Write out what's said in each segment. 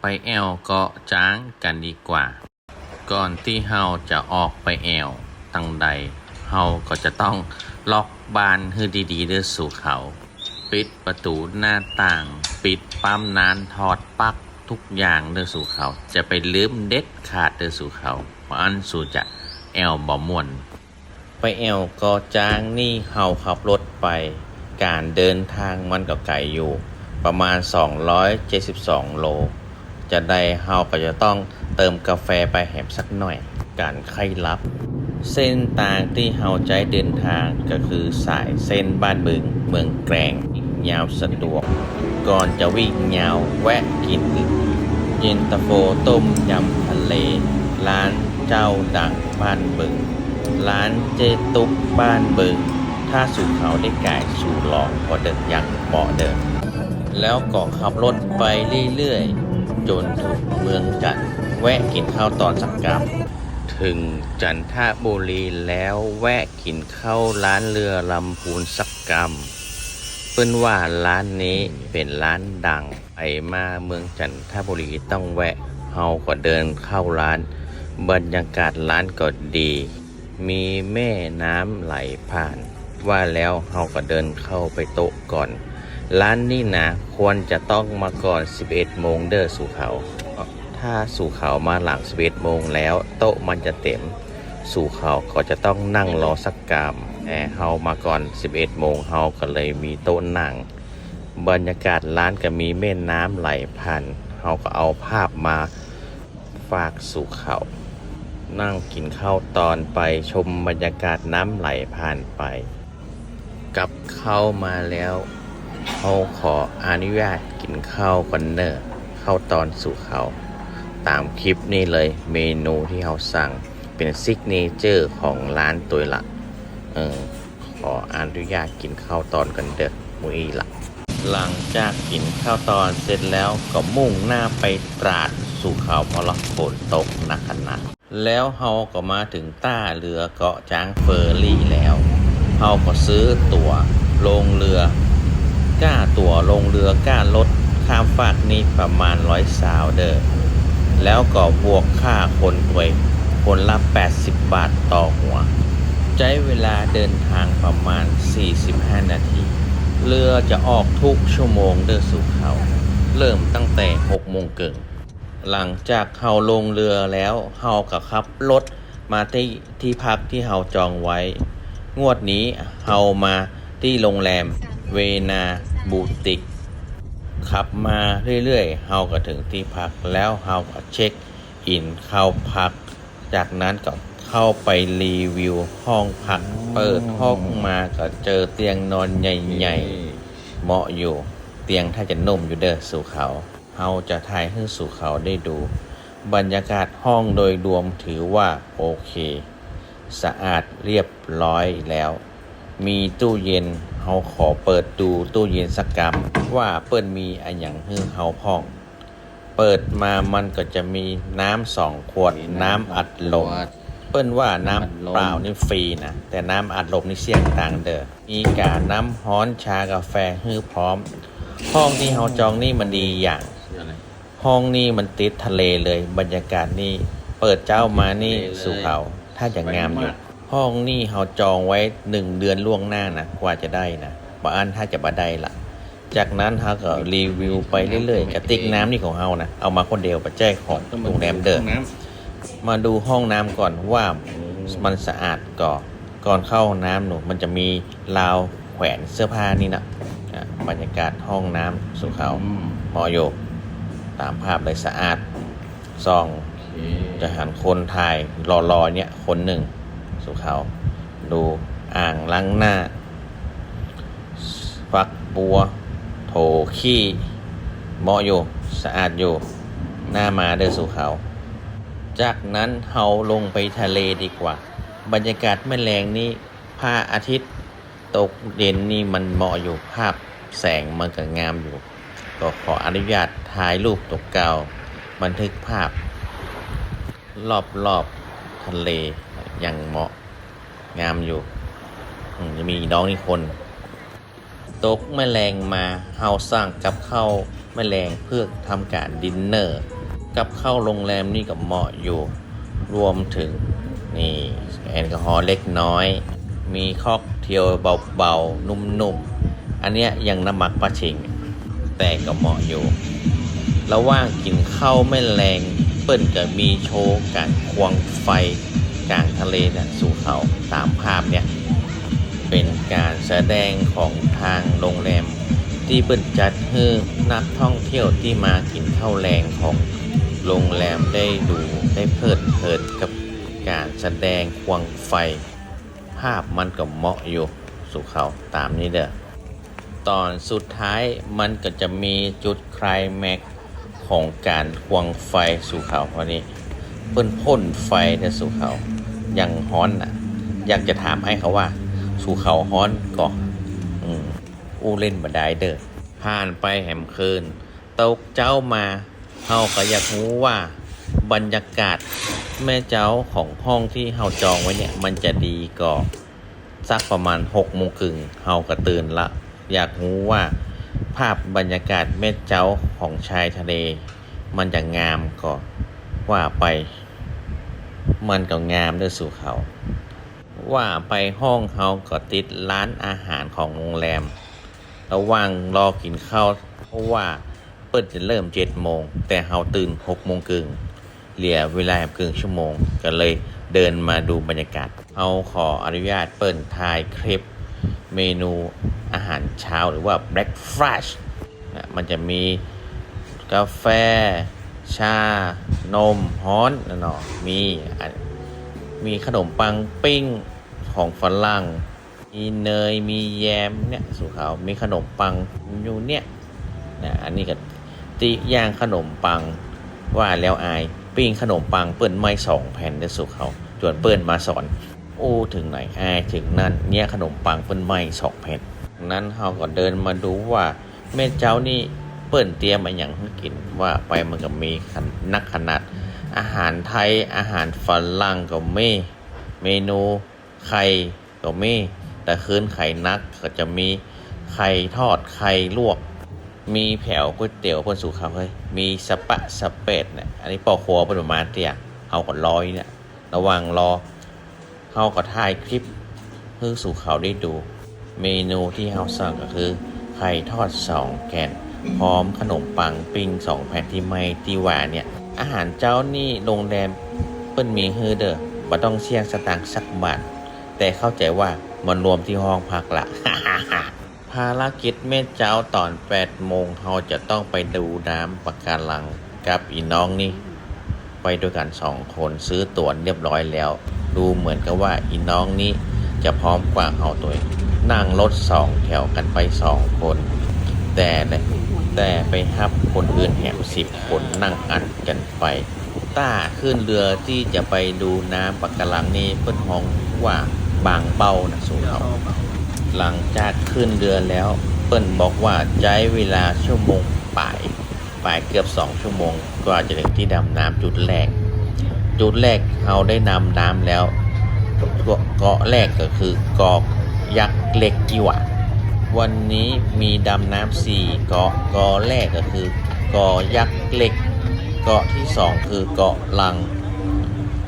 ไปแอวเกาะจ้างกันดีกว่า ก่อนที่เฮาจะออกไปแอวตังใดเฮาก็จะต้องล็อกบานให้ดีๆเด้อสู่เขา ปิดประตูหน้าต่าง ปิดปั๊มน้ำถอดปลั๊กทุกอย่างเด้อสู่เขา จะไปลืมเด็ดขาดเด้อสู่เขาเพราะอันสู่จะแอวบ่ม่วน ไปแอวก็จ้างนี่เฮาขับรถไป การเดินทางมันก็ไกลอยู่ ประมาณ 272 โล จะได้เฮาก็จะต้องเติมกาแฟไปแหมสักหน่อย การไข้รับ เส้นทางที่เฮาใจเดินทางก็คือสายเส้นบ้านบึง เมืองแกลงยาวสะดวก ก่อนจะวิ่งยาวแวะกินเย็นตาโฟต้มยำทะเล ร้านเจ้าดังบ้านบึง ร้านเจตุกบ้านบึง ถ้าสู่เขาได้ก่ายสู่หลองพอเดินยังเบาะเดินแล้วก็ขับรถไปเรื่อยๆ จนถึงเมืองจันท์แวะกินข้าวตอนสักกรรมถึงจันทบุรีแล้วแวะกินข้าวร้านเรือลำพูนสักกรรมเปิ้นว่าร้านนี้เป็นร้านดังไปมาเมืองจันทบุรีต้องแวะเฮาก็เดินเข้าร้าน บรรยากาศร้านก็ดี มีแม่น้ำไหลผ่าน ว่าแล้วเฮาก็เดินเข้าไปโต๊ะก่อน ร้านนี่นะควรจะต้องมาก่อน 11 โมงเด้อสู่เขา ถ้าสู่เขามาหลัง 11 โมงแล้ว โต๊ะมันจะเต็ม สู่เขาก็จะต้องนั่งรอสักกามแต่เฮามาก่อน 11 โมงเฮาก็เลยมีโต๊ะนั่ง บรรยากาศร้านก็มีแม่น้ำไหลผ่านเฮาก็เอาภาพมาฝากสู่เขา นั่งกินข้าวตอนไปชมบรรยากาศน้ำไหลผ่านไป กลับเข้ามาแล้ว เขาขออนุญาตกินข้าวกันเนอร์เข้าตอนสู่เขาตามคลิปนี้เลยเมนูที่เขาสั่งเป็นซิกเนเจอร์ของร้านตัวละเออขออนุญาตกินข้าวตอนกันเด้อมุ้ยละหลังจากกินข้าวตอนเสร็จแล้วก็มุ่งหน้าไปตราดสู่เขาเพราะฝนตกหนักขนาดแล้วเฮาก็มาถึงต้าเรือเกาะจ้างเฟอร์รี่แล้วเฮาก็ซื้อตั๋วลงเรือ ก้าตั๋วลงเรือก้าลดข้ามฟากนี่ประมาณร้อยสาวเด้อแล้วก็บวกค่าคนด้วยคนละ 80 บาทต่อหัว ใช้เวลาเดินทางประมาณ 45 นาที เรือจะออกทุกชั่วโมงเดินสู่เขา เริ่มตั้งแต่6โมงเกินหลังจากเฮาลงเรือแล้วเฮาก็ขับรถมาที่ที่พักที่เฮาจองไว้ งวดนี้เฮามาที่โรงแรม เวนาบูติก ขับมาเรื่อยๆ เฮาก็ถึงที่พักแล้วเฮาก็เช็คอินเข้าพัก จากนั้นก็เข้าไปรีวิวห้องพัก เปิดห้องมาก็เจอเตียงนอนใหญ่ๆ เหมาะอยู่ เตียงถ้าจะนุ่มอยู่เด้อสู่เขา เฮาจะถ่ายให้สู่เขาได้ดู บรรยากาศห้องโดยรวมถือว่าโอเค สะอาดเรียบร้อยแล้ว มีตู้เย็นเฮาขอเปิดดูตู้เย็นสักกรรมว่าเปิ้นมีอันอย่างฮือเฮาพ่อง เปิดมามันก็จะมีน้ำสองขวดน้ำอัดลมเปิ้นว่าน้ำเปล่านี่ฟรีนะ แต่น้ำอัดลมนี่เสี่ยงต่างเด้อมีกาน้ำฮ้อนชากาแฟฮือพร้อม ห้องที่เฮาจองนี่มันดีอย่าง ห้องนี่มันติดทะเลเลย บรรยากาศนี่เปิดเจ้ามานี่สู่เขาถ้าจะงามอยู่ ห้องนี่เฮาจองไว้หนึ่งเดือนล่วงหน้านะกว่าจะได้นะบางอันถ้าจะบ่ได้ละจากนั้นเฮาก็รีวิวไปเรื่อยๆกระติกน้ำนี่ของเฮานะเอามาคนเดียวไปแจ้งของโรงแรมเดิมมาดูห้องน้ำก่อนว่ามันสะอาดก่อนก่อนเข้าห้องน้ำหนูมันจะมีราวแขวนเสื้อผ้านี่นะอะบรรยากาศห้องน้ำสุเขาหมอโยกตามภาพเลยสะอาดซองจะหันคนถ่ายรอๆเนี่ยคนหนึ่ง สุเขา ดูอ่างล้างหน้า ฟักบัว โถขี้เหมาะอยู่ สะอาดอยู่ หน้ามาเดินสู่เขา จากนั้นเฮาลงไปทะเลดีกว่า บรรยากาศแม่แรงนี้พระอาทิตย์ตกเด่นนี่มันเหมาะอยู่ภาพแสงมันก็งามอยู่ ก็ขออนุญาตถ่ายรูปตกเก่าบันทึกภาพ รอบๆทะเล อย่างเหมาะงามอยู่มจะมีน้องนี่คน ตกแมลงมาเฮาสร้างกับข้าวแมลงเพื่อทำการดินเนอร์ กับเข้าโรงแรมนี่ก็เหมาะอยู่ รวมถึงนี่แอลกอฮอล์เล็กน้อย มีค็อกเทลเบาๆ นุ่มๆ อันเนี้ยยังน้ำมักปลาชิง แต่ก็เหมาะอยู่ ระหว่างกินข้าวไม่แรงเปิ้นก็มีโชว์การควงไฟ กลางทะเลเนี่ยสู่เขาตามภาพเนี่ย เป็นการแสดงของทางโรงแรม ที่เปิ้นจัดให้นักท่องเที่ยวที่มากินข้าวแรงของโรงแรมได้ดูได้เพลิดเพลินกับการแสดงควงไฟ ภาพมันก็เหมาะอยู่สู่เขาตามนี้เด้อตอนสุดท้ายมันก็จะมีจุดไคลายแม็กของการควงไฟสู่เขาพอนี้เปิ้นพ่นไฟแต่สู่เขา อยังฮ้อนอะ อยากจะถามให้เขาว่า สู่เขาฮ้อนก่อนอือู้เล่นบันไดเด้อผ่านไปแหมคืนตกเจ้ามาเฮาก็อยากรู้ว่า บรรยากาศแม่เจ้าของห้องที่เฮาจองไว้เนี่ย มันจะดีก่อสักประมาณหกโมงครึ่งเฮาก็ตื่นละ อยากรู้ว่า ภาพบรรยากาศแม่เจ้าของชายทะเล มันจะงามก็ว่าไป มันก็งามด้วยสู่เขา ว่าไปห้องเฮาก็ติดร้านอาหารของโรงแรม ระว่างรอกินข้าวเพราะว่าเปิดจะเริ่มเจ็ดโมง แต่เฮาตื่นหกโมงครึ่งเหลือเวลาครึ่งชั่วโมง ก็เลยเดินมาดูบรรยากาศเฮาขออนุญาตเปิดถ่ายคลิปเมนูอาหารเช้าหรือว่า breakfast นะมันจะมีกาแฟ ชา นมฮ้อนนะเนาะมี มีขนมปังปิ้งของฝรั่ง มีเนย มีแยมเนี่ยสุขามีขนมปังอยู่เนี่ยนะอันนี้ก็ติย่างขนมปังว่าแล้วอายปิ้งขนมปังเปิ้นไม่สองแผ่นเด้สุเขาจวนเปิ้นมาสอน โอ้ถึงไหนอายถึงนั่นเนี่ยขนมปังเปิ้นไม่สองแผ่น นั้นเขาก็เดินมาดูว่าแม่เจ้านี่ เปิ้นเตรียมมาอย่างให้กินว่าไปมันก็มีนักขนาด อาหารไทยอาหารฝรั่งก็มีเมนูไข่ก็มีแต่คืนไข่นักก็จะมีไข่ทอดไข่ลวก มีแผ่วก๋วยเตี๋ยวเพิ่นสู่เขาเฮ้ยมีสปะสเปดเนี่ยอันนี้ปอครัวเพิ่นประมาณเตี้ยเอาก็ร้อยเนี่ยระว่างรอเขาก็ถ่ายคลิปเพื่อสู่เขาได้ดู เมนูที่เขาสั่งก็คือไข่ทอดสองแกน พร้อมขนมปังปิ้งสองแผ่นที่ไม่ที่หวานเนี่ย อาหารเจ้านี่โรงแรมเปิ้นมีเฮอเดอร์บ่ต้องเสี่ยงสตางค์สักบาทแต่เข้าใจว่ามันรวมที่ห้องพักละภารกิจแม่เจ้าตอน8โมงเราจะต้องไปดูน้ำปะการังกับอีน้องนี่ ไปด้วยกันสองคนซื้อตั๋วเรียบร้อยแล้ว ดูเหมือนกับว่าอีน้องนี้จะพร้อมกว่าเอาตัวนั่งรถสองแถวกันไปสองคน แต่เลยแต่ไปฮับคนอื่นแหมสิบคนนั่งอัดกันไป ต้าขึ้นเรือที่จะไปดูน้ำปะการังนี่เพิ่นห้องว่าบางเป้านะสูงเขาหลังจากขึ้นเรือแล้ว เปิ้นบอกว่าใช้เวลาชั่วโมงป่ายป่ายเกือบสองชั่วโมงกว่าจะถึงที่ดำน้ำจุดแรก จุดแรกเราได้นำน้ำแล้วเกาะแรกก็คือเกาะยักษ์เล็กกีหวา วันนี้มีดำน้ำสี่เกาะเกาะแรกก็คือเกาะยักษ์เล็ก เกาะที่สองคือเกาะลัง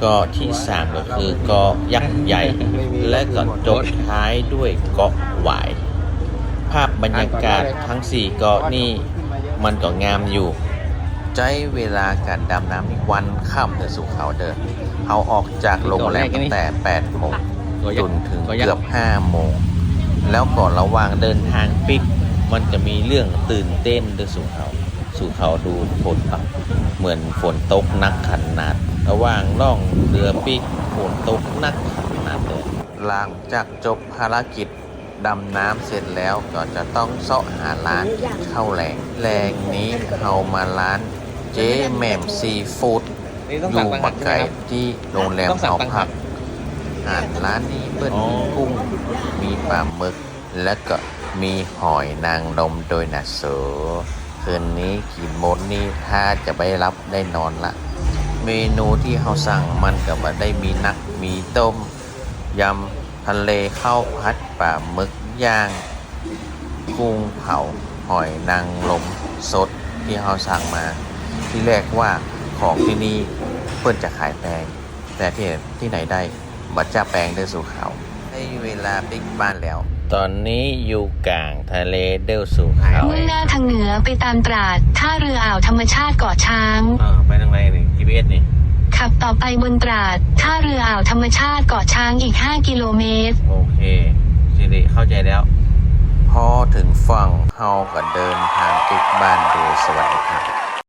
เกาะที่สามก็คือเกาะยักษ์ใหญ่ และก็จบท้ายด้วยเกาะหวาย ภาพบรรยากาศทั้ง4เกาะนี่มันก็งามอยู่ใช้เวลาการดำน้ำนี่วันค่ำเดินสู่เขาเดินเอาออกจากโรงแรมตั้งแต่8โมงจนถึงเกือบ5โมง แล้วก่อนระหว่างเดินทางปิกมันจะมีเรื่องตื่นเต้นเดินสู่เขา สู่เขาดูฝนตกเหมือนฝนตกหนักขนาดระหว่างล่องเรือปิกฝนตกหนักขนาดเลยหลังจากจบภารกิจดำน้ำเสร็จแล้วก็จะต้องเสาะหาร้านเข้าวแหลงแหลงนี้เอามาร้านเจ๊แหม่มซีฟู้ดนี่ต้องอสั่งยู่ต่างปัหากกไก่ใช่ไหมครับที่โรงแรมต้องสั่งเขาต่างพัหากกอา หารร้านนี้เปิ้ลอ๋อมีกุ้ง มีปลาหมึก และก็มีหอยนางรมโดยนะเสอคืนนี้กินหมดนี่ถ้าจะไปรับได้นอนละ เมนูที่เขาสั่งมันก็บ่ได้มีนักมีต้ม ยำทะเลข้าวพัดปลาหมึกย่าง กุ้งเผาหอยนางรมสดที่เราสั่งมา ที่แรกว่าของที่นี่เพิ่นจะขายแพงแต่ที่ที่ไหนได้ บัตรจ้าแปลงเด้อสู่เขาให้เวลาปิกบ้านแล้ว ตอนนี้อยู่กลางทะเลเด้อสู่เขามุ่งหน้าทางเหนือไปตามตราดท่าเรืออ่าวธรรมชาติเกาะช้าง อ่าไปทางไหนนี่ GPS นี่ ขับต่อไปบนตราดท่าเรืออ่าวธรรมชาติเกาะช้างอีก 5 กิโลเมตร โอเคสิริเข้าใจแล้ว พอถึงฝั่งเฮาก็เดินทางปิกบ้านโดยสวัสดิครับ